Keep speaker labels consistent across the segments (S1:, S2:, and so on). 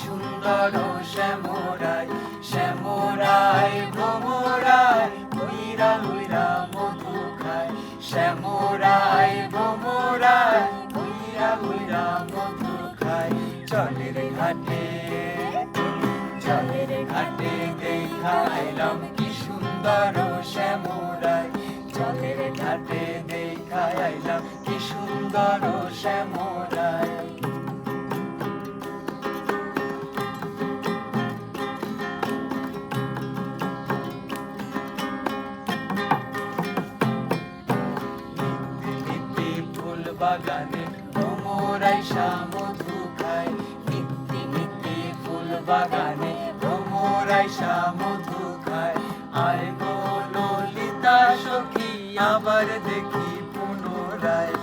S1: সুন্দর শ্যামরাই শ্যামরাই ভ্রমরাই উইরা উইরা মধু খায়। শ্যামরাই ভ্রমরাই উইরা উইরা মধু খায়। জলের ঘাটে জলের ঘাটে দেখাইলাম কি সুন্দর শ্যামরাই জলের ঘাটে দেখাইলাম কি সুন্দর শ্যামরাই বাগানে ভ্রমরাই মধু খায় নিত্যি নিত্যি ফুল বাগানে ভ্রমরাই মধু খায় আয় গো ললিতা সখী, আবার দেখি পুনরায়।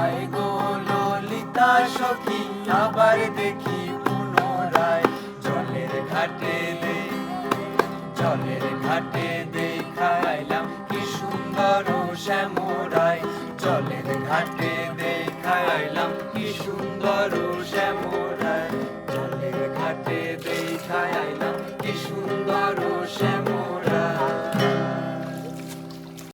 S1: আয় গো ললিতা সখী, আবার দেখি পুনরায়। জলের ঘাটে দে, জলের ঘাটে দেখাইলাম কি সুন্দর শ্যামরাই জলের ঘাটে দেখাইলাম কি সুন্দর শ্যামল।